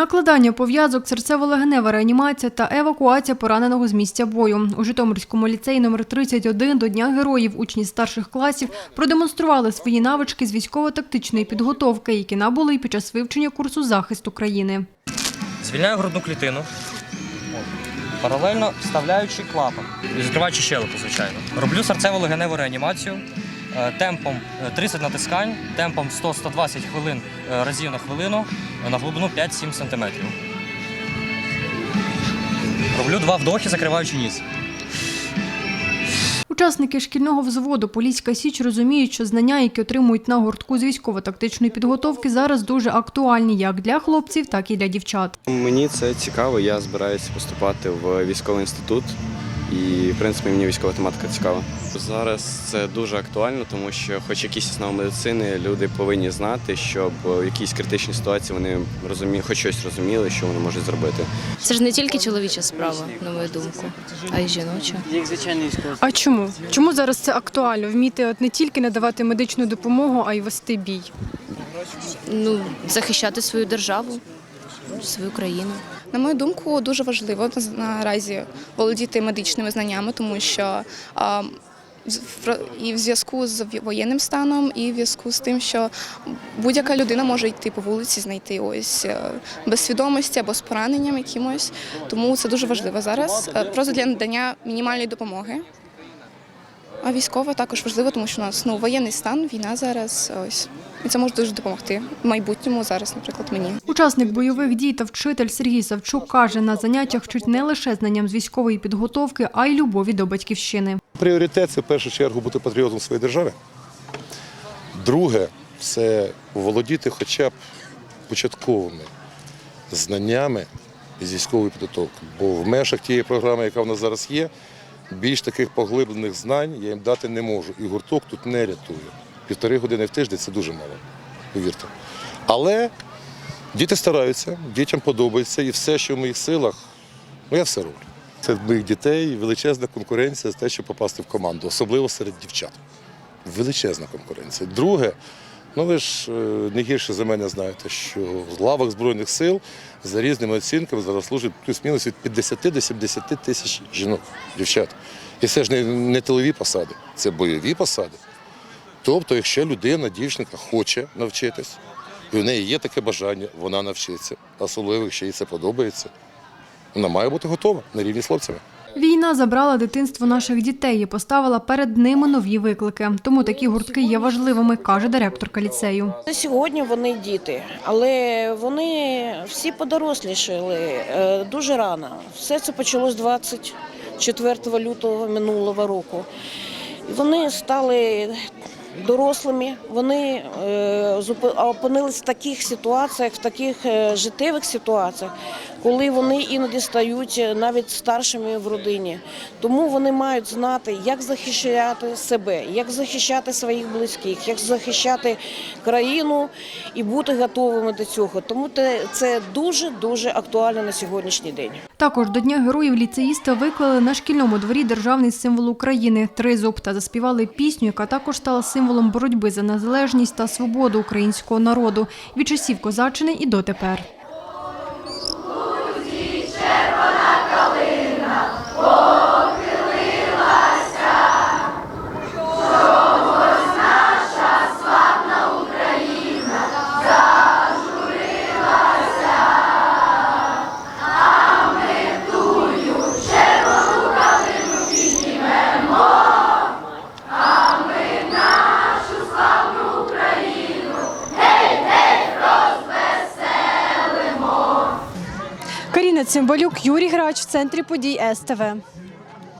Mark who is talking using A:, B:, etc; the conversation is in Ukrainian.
A: Накладання пов'язок, серцево-легенева реанімація та евакуація пораненого з місця бою. У Житомирському ліцеї номер 31 до Дня героїв учні старших класів продемонстрували свої навички з військово-тактичної підготовки, які набули й під час вивчення курсу захисту країни.
B: Звільняю грудну клітину. Паралельно вставляючи клапан і закриваючи щелепу, звичайно. Роблю серцево-легеневу реанімацію темпом е, 30 натискань, темпом 100-120 хвилин е, разів на хвилину е, на глибину 5-7 см. Роблю два вдохи, закриваючи ніс.
A: Учасники шкільного взводу Поліська Січ розуміють, що знання, які отримують на гуртку з військово-тактичної підготовки, зараз дуже актуальні як для хлопців, так і для дівчат.
C: Мені це цікаво. Я збираюся поступати в військовий інститут, і в принципі мені військова тематика цікава. Зараз це дуже актуально, тому що, хоч якісь основи медицини, люди повинні знати, щоб в якійсь критичній ситуації вони розумі... хоч щось розуміли, що вони можуть зробити.
D: Це ж не тільки чоловіча справа, на мою думку, а й жіноча.
E: А чому? Чому зараз це актуально? Вміти от не тільки надавати медичну допомогу, а й вести бій?
D: Ну, захищати свою державу, свою країну.
F: На мою думку, дуже важливо наразі володіти медичними знаннями, тому що і в зв'язку з воєнним станом, і в зв'язку з тим, що будь-яка людина може йти по вулиці, знайти ось е, без свідомості або з пораненням якимось. Тому це дуже важливо зараз. е, Просто для надання мінімальної допомоги. А військова також важливо, тому що у нас ну, воєнний стан, війна зараз. Ось і це може дуже допомогти в майбутньому зараз, наприклад, мені.
A: Учасник бойових дій та вчитель Сергій Савчук каже, на заняттях вчить не лише знанням з військової підготовки, а й любові до батьківщини.
G: Пріоритет це в першу чергу бути патріотом своєї держави. Друге це володіти хоча б початковими знаннями з військової підготовки. Бо в межах тієї програми, яка в нас зараз є, більш таких поглиблених знань я їм дати не можу. І гурток тут не рятує. Півтори години в тиждень це дуже мало, повірте. Але діти стараються, дітям подобається, і все, що в моїх силах, ну я все роблю. Серед моїх дітей величезна конкуренція за те, щоб попасти в команду, особливо серед дівчат. Величезна конкуренція. Друге, ну ви ж е, не гірше за мене знаєте, що в лавах Збройних сил за різними оцінками зараз служить плюс-мінус від 50 до 70 тисяч жінок, дівчат. І це ж не, не тилові посади, це бойові посади. Тобто, якщо людина, дівчинка хоче навчитись, і в неї є таке бажання, вона навчиться, особливо, якщо їй це подобається, вона має бути готова на рівні з хлопцями.
A: Війна забрала дитинство наших дітей і поставила перед ними нові виклики. Тому такі гуртки є важливими, каже директорка ліцею.
H: На Сьогодні вони діти, але вони всі подорослішали е, дуже рано. Все це почалось 24 лютого минулого року. Вони стали дорослими, вони е, опинились в таких ситуаціях, в таких е, життєвих ситуаціях, коли вони іноді стають навіть старшими в родині. Тому вони мають знати, як захищати себе, як захищати своїх близьких, як захищати країну і бути готовими до цього. Тому це дуже дуже актуально на сьогоднішній день.
A: Також до Дня героїв ліцеїсти виклали на шкільному дворі державний символ України тризуб та заспівали пісню, яка також стала символом боротьби за незалежність та свободу українського народу від часів козаччини і дотепер.
E: Каріна Цимбалюк, Юрій Грач в центрі подій СТВ.